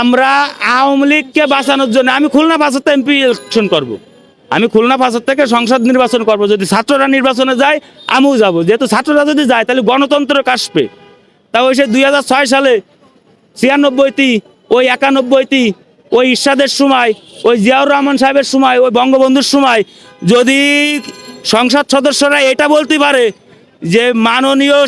আমরা আওয়ামী লীগকে বাঁচানোর জন্য, আমি খুলনা পাঁচতে এমপি ইলেকশন করব। আমি খুলনা পাঁচের থেকে সংসদ নির্বাচন করব। যদি ছাত্ররা নির্বাচনে যায়, আমিও যাব। যেহেতু ছাত্ররা যদি যায়, তাহলে গণতন্ত্র কাশবে। তা ওই সে দুই সালে ছিয়ানব্বইটি, ওই একানব্বইটি, ওই ইরশাদের সময়, ওই জিয়াউর রহমান সাহেবের সময়, ওই বঙ্গবন্ধুর সময়, যদি সংসদ সদস্যরা এটা বলতে পারে যে মাননীয়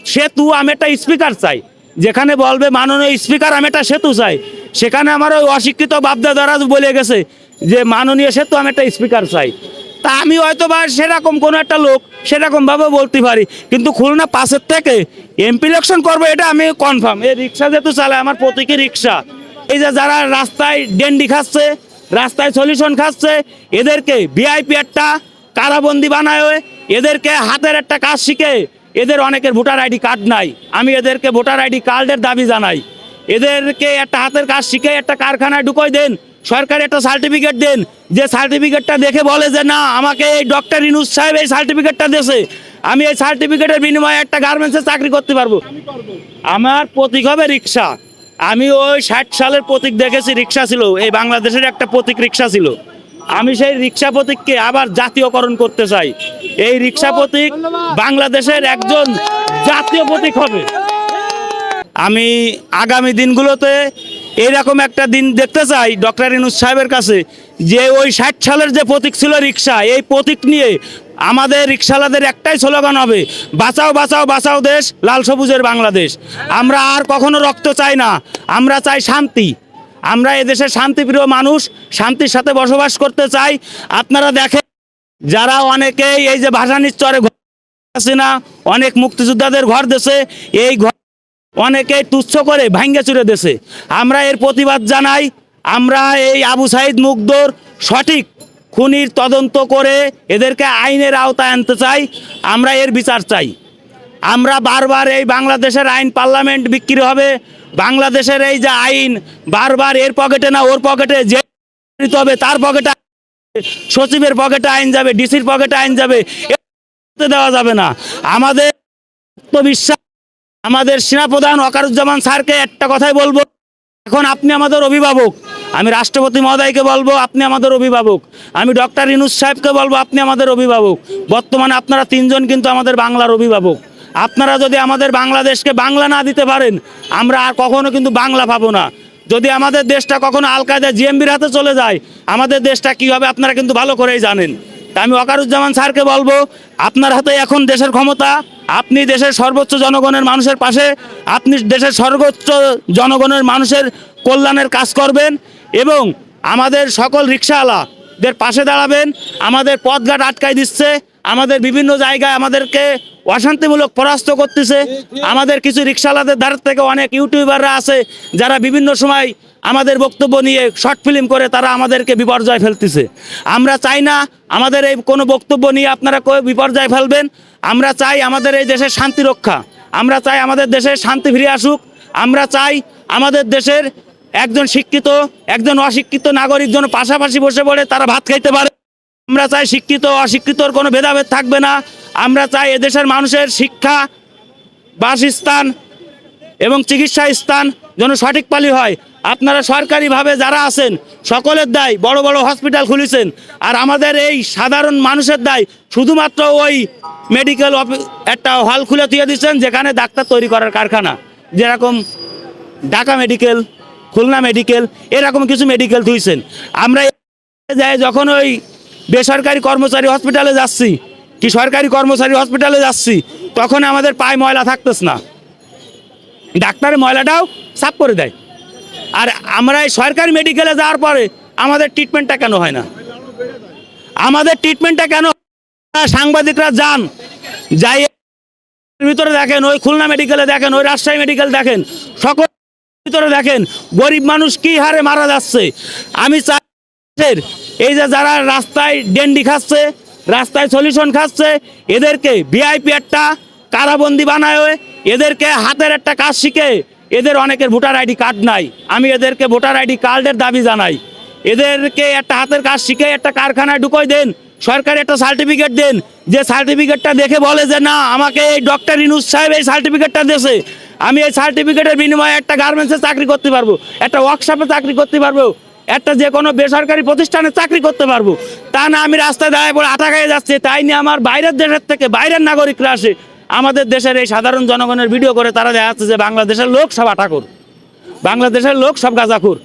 সেতু আমি একটা স্পিকার চাই। যেখানে বলবে মাননীয় স্পিকার, আমি একটা সেতু চাই। সেখানে আমার ওই অশিক্ষিত বাপদাদারা বলে গেছে যে, মাননীয় সেতু, আমি একটা স্পিকার চাই। তা আমি হয়তো বা সেরকম কোনো একটা লোক, সেরকমভাবে বলতে পারি। কিন্তু খুলনা পাশের থেকে এমপি ইলেকশন করব, এটা আমি কনফার্ম এই রিক্সা যেহেতু চালায়, আমার প্রতীকী রিক্সা। এই যে যারা রাস্তায় ডেন্ডি খাচ্ছে, রাস্তায় সলিউশন খাচ্ছে, এদেরকে ভিআইপি একটা কারাবন্দি বানায়, এদেরকে হাতের একটা কাজ শিখে এদের অনেকের ভোটার আইডি কার্ড নাই। আমি এদেরকে ভোটার আইডি কার্ডের দাবি জানাই। এদেরকে একটা হাতের কাজ শিখে একটা কারখানায় ঢুকোয় দেন, সরকার একটা সার্টিফিকেট দেন, যে সার্টিফিকেটটা দেখে বলে যে, না, আমাকে এই ডক্টর ইনুস সাহেব এই সার্টিফিকেটটা দেছে আমি এই সার্টিফিকেটের বিনিময়ে একটা গার্মেন্টসে চাকরি করতে পারব। আমার প্রতীক হবে রিক্সা। আমি ওই ষাট সালের প্রতীক দেখেছি, রিক্সা ছিল। এই বাংলাদেশের একটা প্রতীক রিক্সা ছিল। আমি সেই রিক্সা প্রতীককে আবার জাতীয়করণ করতে চাই। এই রিক্সা প্রতীক বাংলাদেশের একজন জাতীয় প্রতীক হবে। আমি আগামী দিনগুলোতে এরকম একটা দিন দেখতে চাই ডক্টর ইনুস সাহেবের কাছে, যে ওই ষাট সালের যে প্রতীক ছিল রিক্সা, এই প্রতীক নিয়ে আমাদের রিক্সাওয়ালাদের একটাই স্লোগান হবে, বাঁচাও বাঁচাও বাঁচাও দেশ, লাল সবুজের বাংলাদেশ। আমরা আর কখনো রক্ত চাই না, আমরা চাই শান্তি। আমরা এদেশে শান্তিপ্রিয় মানুষ, শান্তির সাথে বসবাস করতে চাই। আপনারা দেখেন, যারা অনেকেই এই যে ভাষানির চরে ঘর আছে না, অনেক মুক্তিযোদ্ধাদের ঘর দেশে এই ঘর অনেকে তুচ্ছ করে ভাঙ্গে চুরে দেশে আমরা এর প্রতিবাদ জানাই, আমরা এই আবু সাইদ মুগ্ধর সঠিক খুনির তদন্ত করে এদেরকে আইনের আওতায় আনতে চাই, আমরা এর বিচার চাই। আমরা বারবার এই বাংলাদেশের আইন পার্লামেন্ট বিক্রি হবে, বাংলাদেশের এই যে আইন বারবার এর পকেটে না, ওর পকেটে যে হবে, তার পকেটে সচিবের পকেটে আইন যাবে, ডিসির পকেটে আইন যাবে দেওয়া যাবে না। আমাদের আত্মবিশ্বাস, আমাদের সেনাপ্রধান ওয়াকারুজ্জামান স্যারকে একটা কথাই বলব, এখন আপনি আমাদের অভিভাবক, আমি রাষ্ট্রপতি মহোদয়কে বলব, আপনি আমাদের অভিভাবক, আমি ডক্টর ইনুস সাহেবকে বলব, আপনি আমাদের অভিভাবক, বর্তমানে আপনারা তিনজন কিন্তু আমাদের বাংলার অভিভাবক। আপনারা যদি আমাদের বাংলাদেশকে বাংলা না দিতে পারেন, আমরা আর কখনো কিন্তু বাংলা পাবো না। যদি আমাদের দেশটা কখনো আল কায়দা জিএমবির হাতে চলে যায়, আমাদের দেশটা কী হবে আপনারা কিন্তু ভালো করেই জানেন। তা আমি ওয়াকারুজ্জামান স্যারকে বলব, আপনার হাতে এখন দেশের ক্ষমতা, আপনি দেশের সর্বোচ্চ জনগণের মানুষের পাশে, আপনি দেশের সর্বোচ্চ জনগণের মানুষের কল্যাণের কাজ করবেন এবং আমাদের সকল রিক্সাওয়ালাদের পাশে দাঁড়াবেন, আমাদের পথঘাট আটকাই দিচ্ছে আমাদের বিভিন্ন জায়গায় আমাদেরকে অশান্তিমূলক পরাস্ত করতেছে। আমাদের কিছু রিক্সাওয়ালাদের ধার থেকে অনেক ইউটিউবাররা আছে, যারা বিভিন্ন সময় আমাদের বক্তব্য নিয়ে শর্ট ফিল্ম করে তারা আমাদেরকে বিপর্যয় ফেলতেছে। আমরা চাই না আমাদের এই কোনো বক্তব্য নিয়ে আপনারা বিপর্যয় ফেলবেন। আমরা চাই আমাদের এই দেশের শান্তি রক্ষা। আমরা চাই আমাদের দেশে শান্তি ফিরে আসুক। আমরা চাই আমাদের দেশের একজন শিক্ষিত, একজন অশিক্ষিত নাগরিক যেন পাশাপাশি বসে পড়ে, তারা ভাত খাইতে পারে। আমরা চাই শিক্ষিত, অশিক্ষিতর, কোনো ভেদাভেদ থাকবে না। আমরা চাই এদেশের মানুষের শিক্ষা, বাসস্থান এবং চিকিৎসা স্থান যেন সঠিক পালি হয়। আপনারা সরকারিভাবে যারা আছেন, সকলের দায় বড় বড় হসপিটাল খুলেছেন। আর আমাদের এই সাধারণ মানুষের দায় শুধুমাত্র ওই মেডিকেল একটা হল খুলে দিয়ে দিচ্ছেন, যেখানে ডাক্তার তৈরি করার কারখানা। যেরকম ঢাকা মেডিকেল, খুলনা মেডিকেল, এরকম কিছু মেডিকেল ধুইছেন। আমরা যখন ওই বেসরকারি কর্মচারী হসপিটালে যাচ্ছি। কি সরকারি কর্মচারী হসপিটালে যাচ্ছি, তখন আমাদের পায়ে ময়লা থাকতেছ না। ডাক্তারের ময়লাটাও সাফ করে দেয়। আর আমরা এই সরকারি মেডিকেলে যাওয়ার পরে আমাদের ট্রিটমেন্টটা কেন হয় না? আমাদের ট্রিটমেন্টটা কেন সাংবাদিকরা যান, যাই ভিতরে দেখেন, ওই খুলনা মেডিকেলে দেখেন, ওই রাজশাহী মেডিকেল দেখেন, সকল ভিতরে দেখেন, গরিব মানুষ কি হারে মারা যাচ্ছে? আমি চাই এই যে যারা রাস্তায় ডেন্ডি খাচ্ছে, রাস্তায় সলিউশন খাচ্ছে, এদেরকে ভিআইপি একটা কারাবন্দি বানায় এদেরকে হাতের একটা কাজ শিখে, এদের অনেকের ভোটার আইডি কার্ড নাই। আমি এদেরকে ভোটার আইডি কার্ডের দাবি জানাই। এদেরকে একটা হাতের কাজ শিখে একটা কারখানায় ঢুকোয় দেন, সরকার একটা সার্টিফিকেট দেন। যে সার্টিফিকেটটা দেখে বলে যে, না, আমাকে এই ডক্টর ইনুস সাহেব এই সার্টিফিকেটটা দেশে আমি এই সার্টিফিকেটের বিনিময়ে একটা গার্মেন্টসে চাকরি করতে পারব, একটা ওয়ার্কশপে চাকরি করতে পারব। একটা যে কোনো বেসরকারি প্রতিষ্ঠানে চাকরি করতে পারব। তা না, আমি রাস্তায় দাঁড়ায় পড়ে আটা গায়ে যাচ্ছে, তাই নিয়ে আমার বাইরের দেশের থেকে বাইরের নাগরিকরা আসে। আমাদের দেশের এই সাধারণ জনগণের ভিডিও করে তারা দেখা যাচ্ছে যে বাংলাদেশের লোক সব আটাকুর বাংলাদেশের লোক সব গাঁজাখুর।